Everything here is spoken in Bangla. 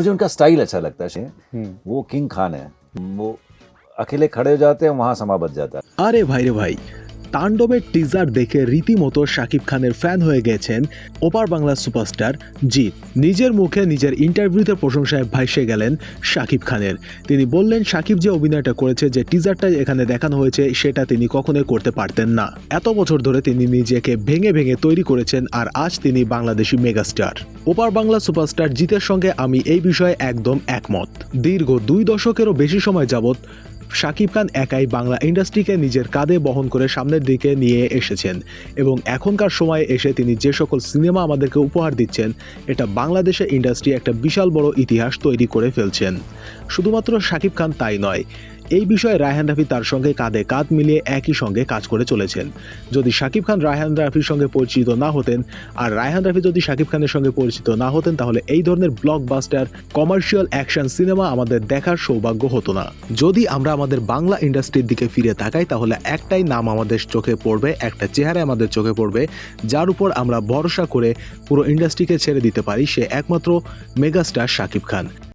मुझे उनका स्टाइल अच्छा लगता है हम्म। वो किंग खान है। वो अकेले खड़े हो जाते हैं वहाँ समा बच जाता है। अरे भाई रे भाई তাণ্ডবের টিজার দেখে রীতিমতো শাকিব খানের ফ্যান হয়ে গেছেন ওপার বাংলা সুপারস্টার জিৎ। নিজের মুখে নিজের ইন্টারভিউতে প্রশংসায় ভাইসে গেলেন শাকিব খানের। তিনি বললেন, শাকিব যে অভিনয়টা করেছে, যে টিজারটা এখানে দেখানো হয়েছে, সেটা তিনি কখনোই করতে পারতেন না। এত বছর ধরে তিনি নিজেকে ভেঙে ভেঙে তৈরি করেছেন আর আজ তিনি বাংলাদেশি মেগাস্টার ওপার বাংলা সুপারস্টার জিতের সঙ্গে আমি এই বিষয়ে একদম একমত। দীর্ঘ দুই দশকেরও বেশি সময় যাবত শাকিব খান একাই বাংলা ইন্ডাস্ট্রিকে নিজের কাঁধে বহন করে সামনের দিকে নিয়ে এসেছেন এবং এখনকার সময়ে এসে তিনি যে সকল সিনেমা আমাদেরকে উপহার দিচ্ছেন, এটা বাংলাদেশের ইন্ডাস্ট্রি একটা বিশাল বড় ইতিহাস তৈরি করে ফেলছেন। শুধুমাত্র শাকিব খান তাই নয় এই বিষয়ে রায়হান রাফি তার সঙ্গে কাঁধে কাঁধ মিলিয়ে একই সঙ্গে কাজ করে চলেছেন। যদি শাকিব খান রায়হান রাফির সঙ্গে পরিচিত না হতেন আর রায়হান রাফি যদি শাকিব খানের সঙ্গে পরিচিত না হতেন, তাহলে এই ধরনের ব্লকবাস্টার কমার্শিয়াল অ্যাকশন সিনেমা আমাদের দেখার সৌভাগ্য হতো না। যদি আমরা আমাদের বাংলা ইন্ডাস্ট্রির দিকে ফিরে তাকাই, তাহলে একটাই নাম আমাদের চোখে পড়বে, একটা চেহারা আমাদের চোখে পড়বে, যার উপর আমরা ভরসা করে পুরো ইন্ডাস্ট্রিকে ছেড়ে দিতে পারি সে একমাত্র মেগাস্টার শাকিব খান।